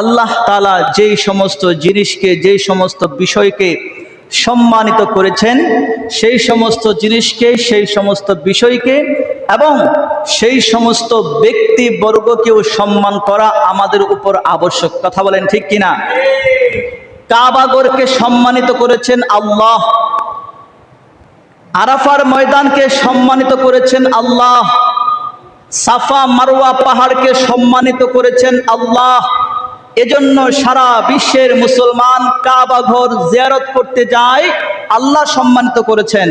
আল্লাহ তালা যেই সমস্ত জিনিসকে, যেই সমস্ত বিষয়কে সম্মানিত করেছেন, সেই সমস্ত জিনিসকে, সেই সমস্ত বিষয়কে এবং সেই সমস্ত ব্যক্তিবর্গকেও সম্মান করা আমাদের উপর আবশ্যক। কথা বলেন ঠিক কিনা? কাবাগরকে সম্মানিত করেছেন আল্লাহ। আরাফার ময়দানকে সম্মানিত করেছেন আল্লাহ। সাফা মারোয়া পাহাড়কে সম্মানিত করেছেন আল্লাহ। এজন্য সারা বিশ্বের মুসলমান কাবা ঘর জিয়ারত করতে যায়, আল্লাহ সম্মানিত করেছেন।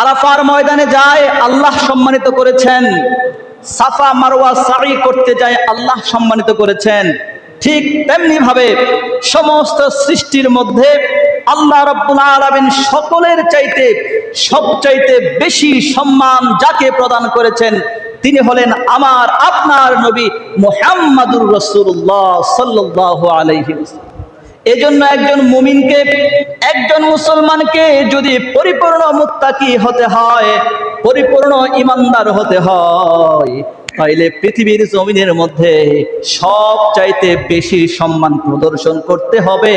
আরাফার ময়দানে যায়, আল্লাহ সম্মানিত করেছেন। সাফা মারোয়া সারি করতে যায়, আল্লাহ সম্মানিত করেছেন। ঠিক তেমনি ভাবে সমস্ত সৃষ্টির মধ্যে আল্লাহ রব্বুল আলামিন সকলের চাইতে, সবচাইতে বেশি সম্মান যাকে প্রদান করেছেন তিনি হলেন আমার, আপনার নবী মোহাম্মদুর রসুল্লাহ আলাইহি ওয়াসাল্লাম। এজন্য একজন মুমিনকে, একজন মুসলমানকে যদি পরিপূর্ণ মুত্তাকি হতে হয়, পরিপূর্ণ ইমানদার হতে হয়, তাইলে পৃথিবীর জমিনের মধ্যে সব চাইতে বেশি সম্মান প্রদর্শন করতে হবে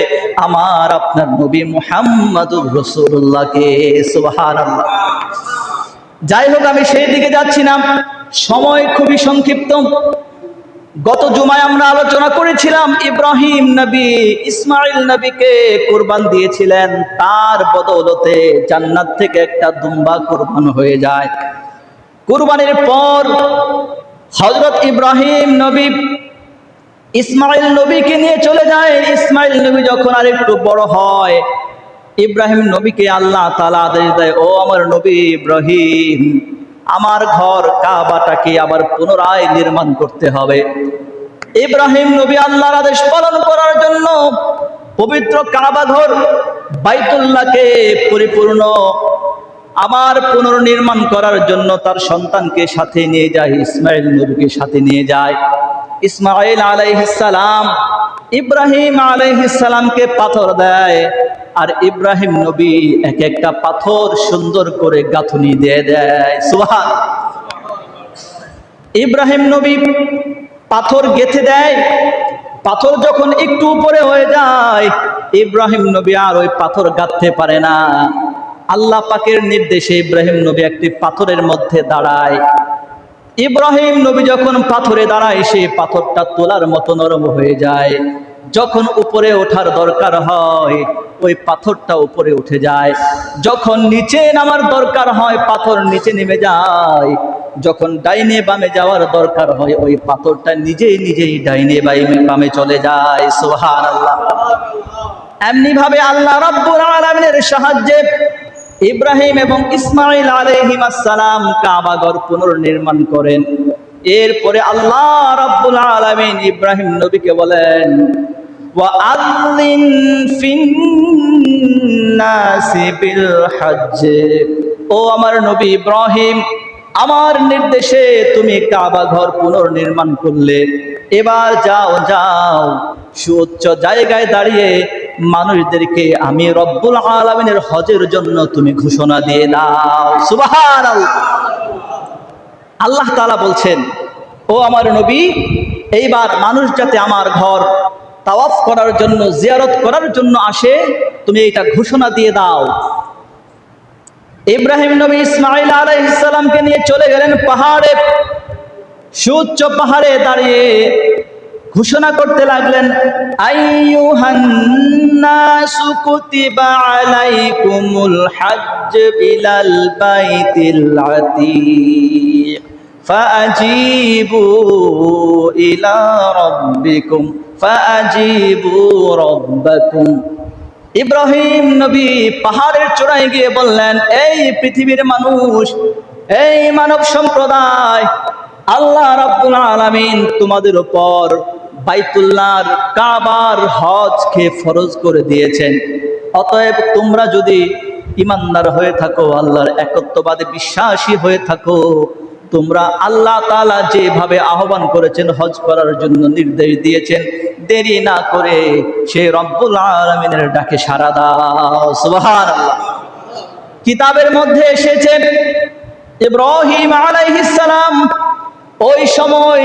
আমার, আপনার নবী মুহাম্মাদুর রসুল্লাহকে সুবহানাল্লাহ। যাই হোক, আমি সেই দিকে যাচ্ছি না। সময় খুবই সংক্ষিপ্ত। গত জুমায় আমরা আলোচনা করেছিলাম, ইব্রাহিম নবী ইসমাইল নবীকে কোরবান দিয়েছিলেন, তার বদৌলতে জান্নাত থেকে একটা দুম্বা কোরবান হয়ে যায়। কোরবানির পর হজরত ইব্রাহিম নবী ইসমাইল নবীকে নিয়ে চলে যায়। ইসমাইল নবী যখন আর একটু বড় হয়, ইব্রাহিম নবীকে আল্লাহ তালা আদেশ দেয়, ও আমার নবী ইব্রাহিম আমার ঘর কাবাটাকে আবার পুনরায় নির্মাণ করতে হবে। ইব্রাহিম নবী আল্লাহর আদেশ পালন করার জন্য পবিত্র কাবা ঘর বাইতুল্লাহকে পরিপূর্ণ আবার পুনর্নির্মাণ করার জন্য তার সন্তানকে সাথে নিয়ে যায় ইসমাইল নবীকে সাথে নিয়ে যায়। ইসমাইল আলাইহিসালাম ইব্রাহিম আলাইহিসালামকে পাথর দেয়। আর ইব্রাহিম নবী এক একটা পাথর সুন্দর করে গাঁথুনি দিয়ে দেয়। সুহান ইব্রাহিম নবী পাথর গেথে দেয়। পাথর যখন একটু উপরে হয়ে যায়, ইব্রাহিম নবী আর ওই পাথর গাঁথতে পারে না। আল্লাহ পাকের নির্দেশে ইব্রাহিম নবী একটি পাথরের মধ্যে দাঁড়ায়। ইব্রাহিম নবী যখন পাথরে দাঁড়ায়, সেই পাথরটা তোলার মতো নরম হয়ে যায়। যখন উপরে ওঠার দরকার হয়, ওই পাথরটা উপরে উঠে যায়। যখন নিচে নামার দরকার হয়, পাথর নিচে নেমে যায়। যখন ডাইনে বামে যাওয়ার দরকার হয়, ওই পাথরটা নিজেই নিজেই ডাইনে বামে চলে যায়। সোহান আল্লাহ এমনি ভাবে আল্লাহ রব্বুল আলমিনের সাহায্যে ইব্রাহিম এবং ইসমাইল আলাইহিম আসসালাম কাবাগর পুনর্নির্মাণ করেন। এরপরে আল্লাহ রাব্বুল আলামিন ইব্রাহিম নবীকে বলেন, ওয়া ওয়াআযিন ফিন্নাসি বিল হজ্জ। ও আমার নবী ইব্রাহিম, আমার নির্দেশে তুমি কাবা ঘর পুনর্নির্মাণ করলে। এবার যাও যাও, সুউচ্চ জায়গায় দাঁড়িয়ে মানুষদেরকে আমি রব্বুল আলমিনের হজের জন্য তুমি ঘোষণা দিয়ে দাও। সুবাহান আল্লাহ তালা বলছেন, ও আমার নবী, এইবার মানুষ যাতে আমার ঘর তাওয়াফ করার জন্য, জিয়ারত করার জন্য আসে, তুমি এটা ঘোষণা দিয়ে দাও। ইব্রাহিম নবী ইসমাইল আলাইহিসসালামকে নিয়ে চলে গেলেন পাহাড়ে। সুউচ্চ পাহাড়ে দাঁড়িয়ে ঘোষণা করতে লাগলেন আলাইকুমুল হজ্জ ইলাল বাইতিল আতীক। فأجيبوا إلى ربكم فأجيبوا ربكم ইব্রাহিম নবী পাহাড়ের চূড়ায় গিয়ে বললেন এই পৃথিবীর মানুষ এই মানব সম্প্রদায় আল্লাহ রাব্বুল আলামিন তোমাদের উপর বাইতুল্লাহর কাবার হজকে ফরজ করে দিয়েছেন অতএব তোমরা যদি ইমানদার হয়ে থাকো আল্লাহর একত্ববাদে বিশ্বাসী হয়ে থাকো তোমরা আল্লাহ তাআলা যেভাবে আহ্বান করেছেন হজ করার জন্য নির্দেশ দিয়েছেন, দেরি না করে সে রব্বুল আলমিনের ডাকে সারা দাও। কিতাবের মধ্যে এসেছে, ইব্রাহিম আলাইহিস সালাম ওই সময়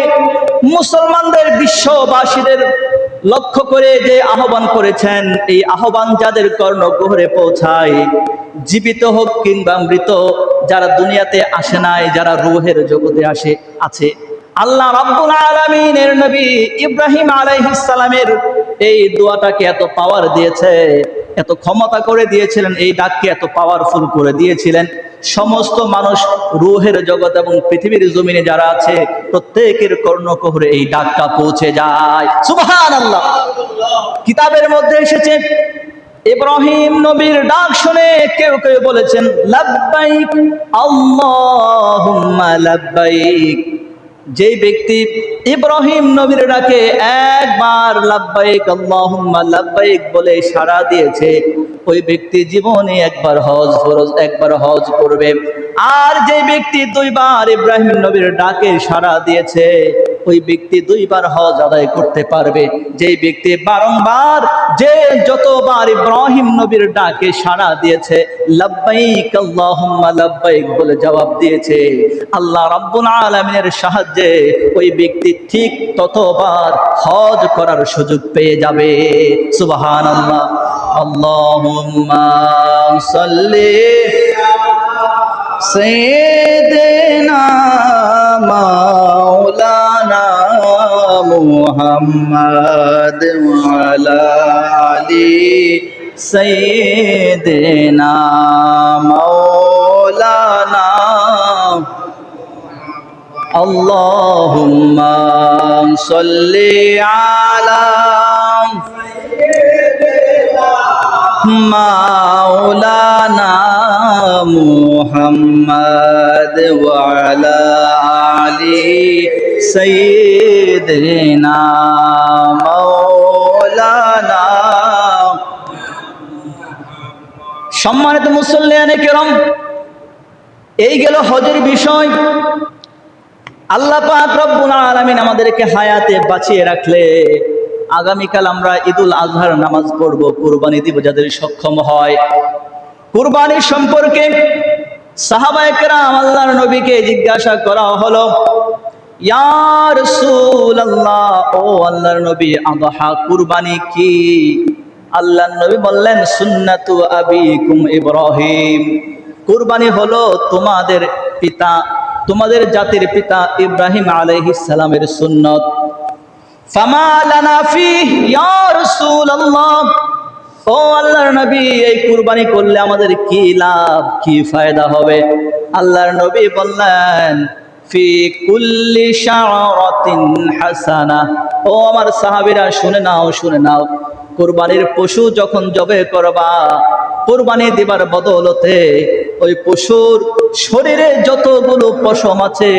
মুসলমানদের বিশ্ববাসীদের লক্ষ্য করে যে আহ্বান করেছেন, এই আহ্বান যাদের কর্ণগোহরে পৌঁছায়, জীবিত হোক কিংবা মৃত, যারা দুনিয়াতে আসে নাই, যারা রুহের জগতে আসে, আছে। আল্লাহ রাব্বুল আলামিনের নবী ইব্রাহিম আলাইহিস সালামের এই দোয়াটাকে এত পাওয়ার দিয়েছে, এত ক্ষমতা করে দিয়েছিলেন, এই ডাককে এত পাওয়ারফুল করে দিয়েছিলেন। সমস্ত মানুষ রুহের জগৎ এবং পৃথিবীর জমিনে যারা আছে, প্রত্যেকের কর্ণকহরে এই ডাকটা পৌঁছে যায়। সুবহানাল্লাহ। কিতাবের মধ্যে এসেছে, ইব্রাহিম নবীর ডাক শুনে কেউ কেউ বলেছেন, লাব্বাইক, আল্লাহুম্মা লাব্বাইক। যেই ব্যক্তি ইব্রাহিম নবীর ডাকে একবার, লাব্বাইক, আল্লাহুম্মা লাব্বাইক বলে সাড়া দিয়েছে ওই ব্যক্তি জীবনে একবার হজ, ফরজ একবার হজ করবে। আর যে ব্যক্তি দুইবার ইব্রাহিম নবীর ডাকে সাড়া দিয়েছে, ওই ব্যক্তি দুইবার হজ আদায় করতে পারবে। যে ব্যক্তি বারংবার, যে যতবার ইব্রাহিম নবীর ডাকে সাড়া দিয়েছে, লাব্বাইক আল্লাহুম্মা, লাব্বাইক বলে জবাব দিয়েছে। আল্লাহ রাব্বুল আলামিনের সাহায্যে ওই ব্যক্তি ঠিক ততবার হজ করার সুযোগ পেয়ে যাবে। সুবহানাল্লাহ। اللهم صل سيدنا مولانا محمد وعلى آله سيدنا مولانا اللهم صل على মাওলানা মুহাম্মদ ওয়ালা আলি সাইয়্যিদিনা মাওলানা সম্মানিত মুসল্লিয়ানে কেরম, এই গেল হজের বিষয়। আল্লাহ পাক রব্বুল আলামিন আমাদেরকে হায়াতে বাঁচিয়ে রাখলে। আগামীকাল আমরা ঈদুল আজহার নামাজ পড়ব, কুরবানি দিব যাদের সক্ষম হয়। কুরবানি সম্পর্কে সাহাবায়ে কেরাম আল্লাহর নবীকে জিজ্ঞাসা করা হলো ও আল্লাহর নবী কুরবানি কি? নবী বললেন হলো তোমাদের পিতা, তোমাদের জাতির পিতা ইব্রাহিম আলাইহিস সুন্নত। এই কুরবানি করলে আমাদের কি লাভ, কি ফায়দা হবে? আল্লাহর নবী বললেন, ফি কুল্লি হাসানা। ও আমার সাহাবীরা, শুনে নাও শুনে নাও। কুরবানির পশু যখন জবে করবা, কুরবানি দিবার বদলতে ওই পশুর শরীরে যতগুলো পশম আছে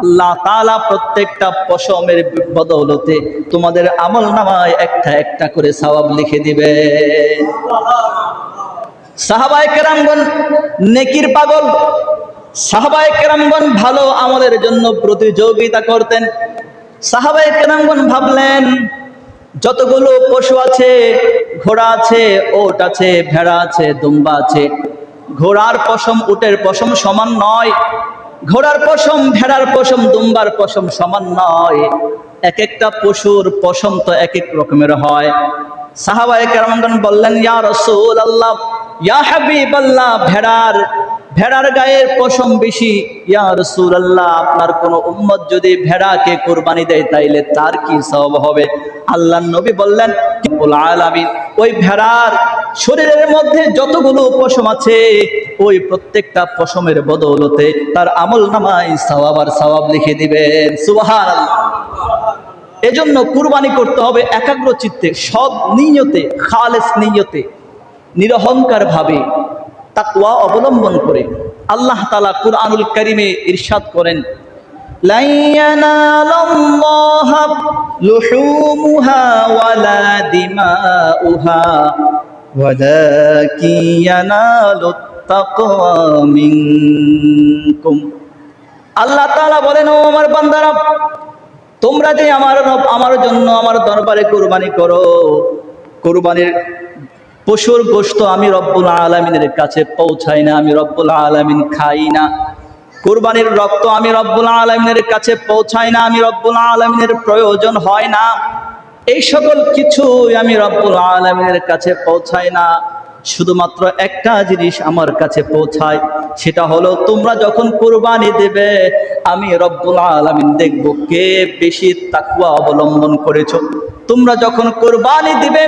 আল্লাহ তাআলা প্রত্যেকটা পশমের বদৌলতে তোমাদের আমল নামায় একটা একটা করে সওয়াব লিখে দিবে। সাহাবায়ে কেরামগণ নেকির পাগল। সাহাবায়ে কেরামগণ ভালো আমলের জন্য প্রতিযোগিতা করতেন। সাহাবায়ে কেরামগণ ভাবলেন, যতগুলো পশু আছে, ঘোড়া আছে, ওট আছে, ভেড়া আছে, দুম্বা আছে, ঘোড়ার পশম, উটের পশম সমান নয়। ঘোড়ার পশম, ভেড়ার পশম, দুম্বার পশম সমান নয়। এক একটা পশুর পশম তো এক এক রকমের হয়। সাহাবায়ে কেরামগণ বললেন, ইয়া রসুল আল্লাহ ইয়া হাবিব আল্লাহ ভেড়ার ভেড়ার গায়ের পশম বেশি। ইয়া রাসূল আল্লাহ আপনার কোন উম্মত যদি ভেড়াকে কুরবানি দেয়, তাইলে তার কি সওয়াব হবে? আল্লাহ নবী বললেন ওই ভেড়ার শরীরের মধ্যে যতগুলো পশম আছে, ওই প্রত্যেকটা পশমের বদৌলতে তার আমল নামায় সওয়াব আর সওয়াব লিখে দিবেন। সুবহানাল্লাহ। এজন্য কুরবানি করতে হবে একাগ্র চিত্তে সৎ নিয়তে, খালেস নিয়তে নিরহংকার ভাবে তাকওয়া অবলম্বন করে আল্লাহ তাআলা কুরআনুল কারীমে ইরশাদ করেন لن ينال الله لحومها ولا دماؤها ولكن ينال التقوى منكم আল্লাহ তাআলা বলেন ও আমার বান্দারা তোমরা যে আমার রব- আমার জন্য আমার দরবারে কোরবানি করো কোরবানির পশুর গোস্ত আমি রব্বুল আলমিনের কাছে পৌঁছাই না, আমি রব্বুল আলমিন খাই না। কোরবানির রক্ত আমি রব্বুল আলমিনের কাছে পৌঁছাই না, আমি রব্বুল আলমিনের প্রয়োজন হয় না। এই সকল কিছুই আমি রব্বুল আলমিনের কাছে পৌঁছাই না। শুধুমাত্র একটা জিনিস আমার কাছে পৌঁছায় সেটা হলো, তোমরা যখন কোরবানি দেবে, আমি রব্বুল আলমিন দেখব কে বেশি তাকুয়া অবলম্বন করেছ। তোমরা যখন কোরবানি দিবে,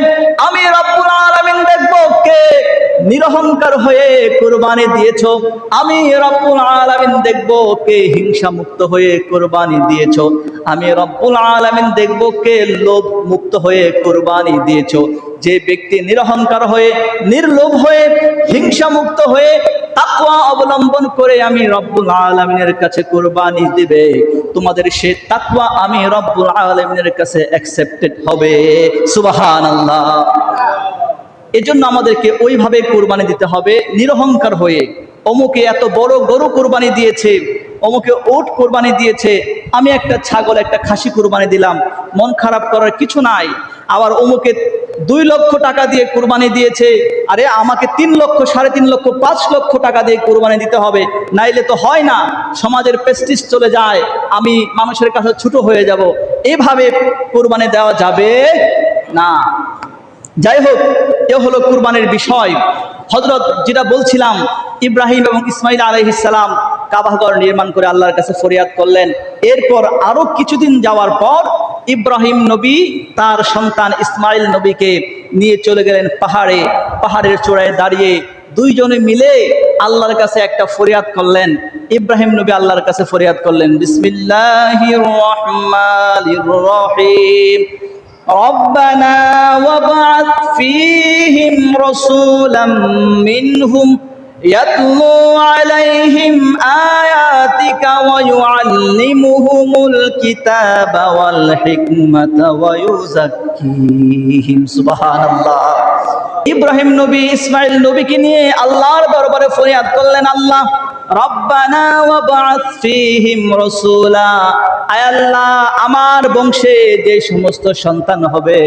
আমি রব্বুল আলমিন দেখব কে নিরহংকার হয়ে কোরবানি দিয়েছ। আমি রব্বুল আলামিন দেখব কে হিংসা মুক্ত হয়ে কোরবানি দিয়েছ। আমি রব্বুল আলামিন দেখব কে লোভ মুক্ত হয়ে কোরবানি দিয়েছ। যে ব্যক্তি নিরহংকার হয়ে, নির্লোভ হয়ে হিংসা মুক্ত হয়ে তাকওয়া অবলম্বন করে আমি রব্বুল আলামিনের কাছে কোরবানি দিবে। তোমাদের সে তাকওয়া আমি রব্বুল আলামিনের কাছে অ্যাকসেপ্টেড হবে। সুবহানাল্লাহ। এজন্য আমাদেরকে ওইভাবে কোরবানি দিতে হবে। নিরহংকার হয়ে অমুকে এত বড় গরু কোরবানি দিয়েছে, অমুকে ওট কোরবানি দিয়েছে, আমি একটা ছাগল, একটা খাসি কোরবানি দিলাম। মন খারাপ করার কিছু নাই। আবার অমুকে দুই লক্ষ টাকা দিয়ে কোরবানি দিয়েছে। আরে আমাকে তিন লক্ষ, সাড়ে তিন লক্ষ, পাঁচ লক্ষ টাকা দিয়ে কোরবানি দিতে হবে। নাইলে তো হয় না, সমাজের প্রেস্টিজ চলে যায়, আমি মানুষের কাছে ছোট হয়ে যাব। এভাবে কোরবানি দেওয়া যাবে না। যাই হোক, এ হলো কুরবানির বিষয়। হজরত যেটা বলছিলাম, ইব্রাহিম এবং ইসমাইল আলহিসাল্লাম কাবাঘর নির্মাণ করে আল্লাহর কাছে ফরিয়াদ করলেন। এরপর আরও কিছুদিন যাওয়ার পর ইব্রাহিম নবী তার সন্তান ইসমাইল নবীকে নিয়ে চলে গেলেন পাহাড়ে পাহাড়ের চূড়ায় দাঁড়িয়ে দুইজনে মিলে আল্লাহর কাছে একটা ফরিয়াদ করলেন ইব্রাহিম নবী আল্লাহর কাছে ফরিয়াদ করলেন বিসমিল্লাহির রহমানির রহিম ربنا وابعث فيهم رسولا منهم يتلو عليهم آياتك ويعلمهم الكتاب والحكمة ويزكيهم سبحان الله ইব্রাহিম নবী ইসমাইল নবীকে নিয়ে আল্লাহর দরবারে ফরিয়াদ করলেন আল্লাহ রব্বানা রাসূলা। আল্লাহ, আমার বংশে যে সমস্ত সন্তান হবে,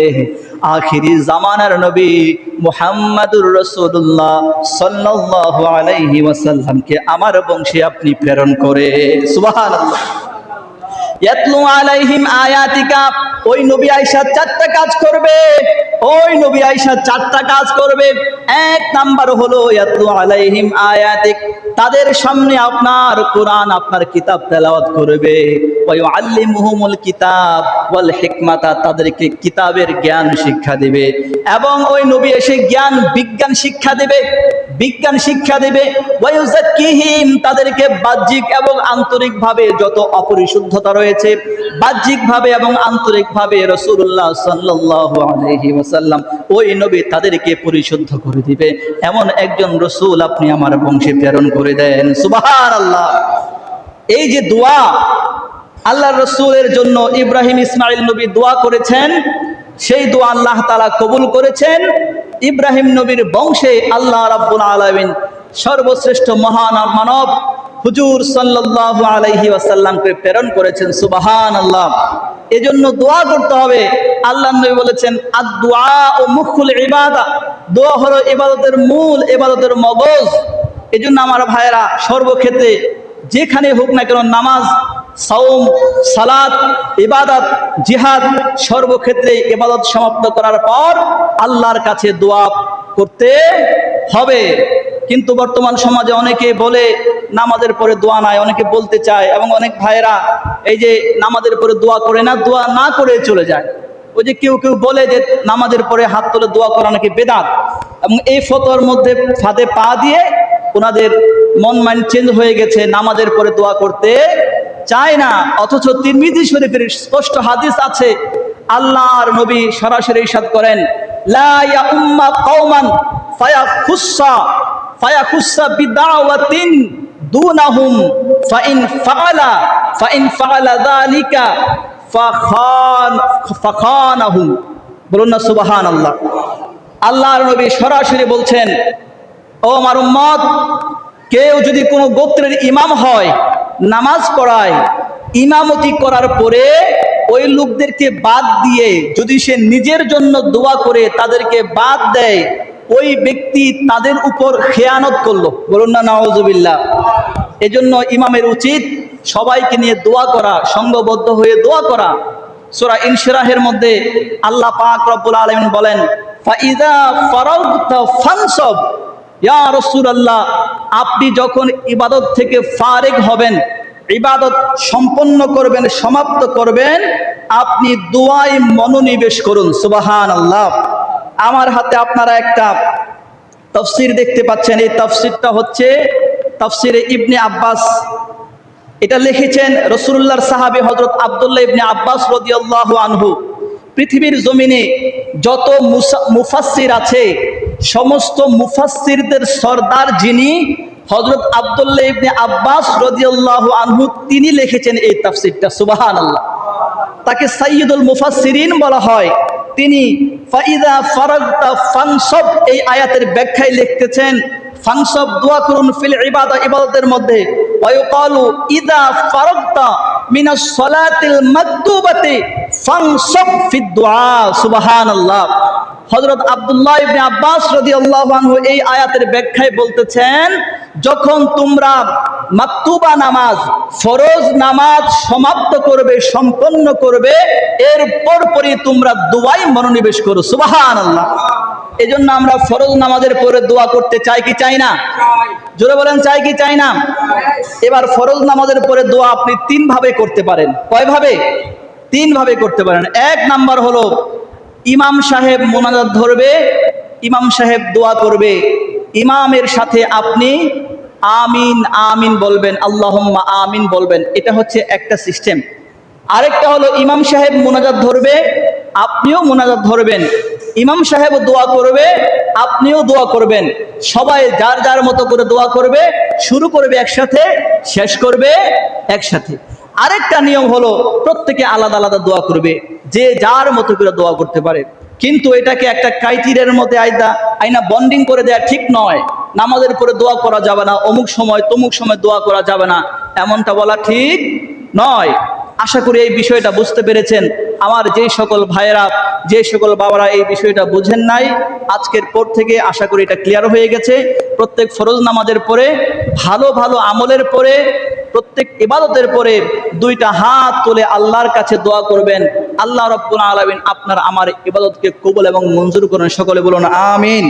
আখিরি জামানার নবী মুহাম্মাদুর রাসূলুল্লাহ সাল্লাল্লাহু আলাইহি ওয়াসাল্লামকে আমার বংশে আপনি প্রেরণ করে। সুবহানাল্লাহ। ইয়াতলু আলাইহিম আয়াতিকা, ওই নবী আয়েশা চারটা কাজ করবে। ওই নবী আয়েশা চারটা কাজ করবে। এক হলো ইয়াতলু আলাইহিম আয়াতিক, তাদের সামনে আপনার আপনার কিতাব তেলাওয়াত করবে। কিতাব তাদেরকে কিতাবের জ্ঞান শিক্ষা দিবে। এবং ওই নবী এসে জ্ঞান, বিজ্ঞান শিক্ষা দেবে। বিজ্ঞান শিক্ষা দেবে। তাদেরকে বাহ্যিক এবং আন্তরিকভাবে যত অপরিশুদ্ধতা রয়েছে, বাহ্যিকভাবে এবং আন্তরিকভাবে রসুল্লাহ ওয়াসাল্লাম ওই নবী তাদেরকে পরিশুদ্ধ করে দিবে। এমন একজন রসুল আপনি আমার বংশে প্রেরণ করে দেন। আল্লাহ এই যে দোয়া আল্লাহ রসুলের জন্য ইব্রাহিম ইসমাইল নবী দোয়া করেছেন সেই দোয়া আল্লাহ তালা কবুল করেছেন। ইব্রাহিম নবীর বংশে আল্লাহ রাব্বুল আলামিন সর্বশ্রেষ্ঠ মহান মানব হুজুর সাল্লাল্লাহু আলাইহি ওয়াসাল্লামকে প্রেরণ করেছেন। সুবাহান আল্লাহ এজন্য দোয়া করতে হবে। আল্লাহ নবী বলেছেন আদ-দুআ ও মুখুল ইবাদা। দোয়া হলো ইবাদতের মূল, ইবাদতের মগজ। এজন্য আমার ভাইয়েরা, সর্বক্ষেত্রে যেখানে হোক না কেন নামাজ সাওম, সালাত, ইবাদত, জিহাদ সর্বক্ষেত্রে ইবাদত সমাপ্ত করার পর আল্লাহর কাছে দোয়া করতে হবে। কিন্তু বর্তমান সমাজে অনেকে বলে, নামাজের পরে দোয়া নাই। অনেকে বলতে চায়, এবং অনেক ভাইয়েরা এই যে নামাজের পরে দোয়া করে না, দোয়া না করে চলে যায়। ওই যে কেউ কেউ বলে যে, নামাজের পরে হাত তুলে দোয়া করা নাকি বেদাত? এবং এই ফতোয়ার মধ্যে ফাঁদে পা দিয়ে ওনাদের মন মাইন্ড চেঞ্জ হয়ে গেছে, নামাজের পরে দোয়া করতে চায় না, অথচ তিরমিজি শরীফের স্পষ্ট হাদিস আছে, আল্লাহর নবী সরাসরি ইরশাদ করেন, লা ইয়া উম্মা কওমান ফায়াখুসসা ফায়াখুসসা বিদাওয়াতিন দুনাহুম, ফাইন ফাআলা ফাইন ফাআলা যালিকা, ফাখান, ফাখানাহুম। বলুন না, সুবহানাল্লাহ। আল্লাহর নবী সরাসরি বলছেন, ও আমার উম্মত কেউ যদি কোনো গোত্রের ইমাম হয়, নামাজ পড়ায়, ইমামতি করার পরে ওই লোকদেরকে বাদ দিয়ে যদি সে নিজের জন্য দোয়া করে তাদেরকে বাদ দেয়, ওই ব্যক্তি তাদের উপর খেয়ানত করল। বলুন না নওয়াজুবিল্লাহ এজন্য ইমামের উচিত সবাইকে নিয়ে দোয়া করা সংঘবদ্ধ হয়ে দোয়া করা। সূরা ইনশিরাহের মধ্যে আল্লাহ পাক রব্বুল আলামিন বলেন ইয়া রাসূলুল্লাহ, আপনি যখন ইবাদত থেকে ফারেগ হবেন, ইবাদত সম্পন্ন করবেন, সমাপ্ত করবেন, আপনি দোয়ায় মনোনিবেশ করুন সুবাহান আল্লাহ আমার হাতে আপনারা একটা তফসির দেখতে পাচ্ছেন, এই তফসিরটা হচ্ছে তফসিরে ইবনে আব্বাস। এটা লিখেছেন রসুল্লাহর সাহাবী হজরত আবদুল্লাহ ইবনে আব্বাস রদিয়াল্লাহু আনহু। পৃথিবীর জমিনে যত মুফাসসির আছে সমস্ত মুফাসসিরদের সর্দার যিনি হজরত আবদুল্লাহ ইবনে আব্বাস রদিয়াল্লাহু আনহু, তিনি লিখেছেন এই তাফসিরটা, সুবহানাল্লাহ। তাকে সাইয়্যিদুল মুফাসসিরিন বলা হয়। তিনি ফাইদা ফারাগতা ফানসব, এই আয়াতের ব্যাখ্যায় লিখতেছেন, ফানসব দোয়া করুন ফিল ইবাদা, ইবাদতের মধ্যে। ওয়ায়ুকালু ইদা ফারাগতা মিনাস সালাতিল মাকতুবাতি ফানসব ফিদ দুআ সুবহানাল্লাহ। হযরত আব্দুল্লাহ ইবনে আব্বাস রাদিয়াল্লাহু এই আয়াতের ব্যাখ্যায় বলতেছেন, যখন তোমরা মাকতুবা নামাজ, ফরজ নামাজ সমাপ্ত করবে, সম্পন্ন করবে, এর পরপরই তোমরা দোয়াই মনোনিবেশ করো। সুবহানাল্লাহ। এজন্য আমরা ফরজ নামাজের পরে দোয়া করতে চাই কি চাই না? জোরে বলেন, চাই কি চাই না? এবার ফরজ নামাজের পরে দোয়া আপনি তিন ভাবে করতে পারেন। কয় ভাবে তিন ভাবে করতে পারেন। এক নাম্বার হলো ইমাম সাহেব মোনাজাত ধরবে, ইমাম সাহেব দোয়া করবে। ইমামের সাথে আপনি আমিন আমিন বলবেন, আল্লাহম্মা আমিন বলবেন। এটা হচ্ছে একটা সিস্টেম। আরেকটা হলো ইমাম সাহেব মোনাজাত ধরবে, আপনিও মোনাজাত ধরবেন। ইমাম সাহেব দোয়া করবে, আপনিও দোয়া করবেন। সবাই যার যার মতো করে দোয়া করবে, শুরু করবে একসাথে, শেষ করবে একসাথে। আরেকটা নিয়ম হলো প্রত্যেকে আলাদা আলাদা দোয়া করবে, যে যার মতো করে দোয়া করতে পারে। কিন্তু এটাকে একটা ক্রাইটেরিয়ার মধ্যে আয়দা আইনা বন্ডিং করে দেয়া ঠিক নয়। নামাজের পরে দোয়া করা যাবে না, অমুক সময় তমুক সময় দোয়া করা যাবে না, এমনটা বলা ঠিক নয়। আশা করি এই বিষয়টা বুঝতে পেরেছেন। আমার যে সকল ভাইয়েরা যে সকল বাবারা এই বিষয়টা বুঝেন নাই, আজকের পর থেকে আশা করি এটা ক্লিয়ার হয়ে গেছে। প্রত্যেক ফরজ নামাজের পরে, ভালো ভালো আমলের পরে প্রত্যেক ইবাদতের পরে দুইটা হাত তুলে আল্লাহর কাছে দোয়া করবেন। আল্লাহ রব্বুল আলমিন আপনার আমার ইবাদতকে কবুল এবং মঞ্জুর করেন। সকলে বলুন, আমিন।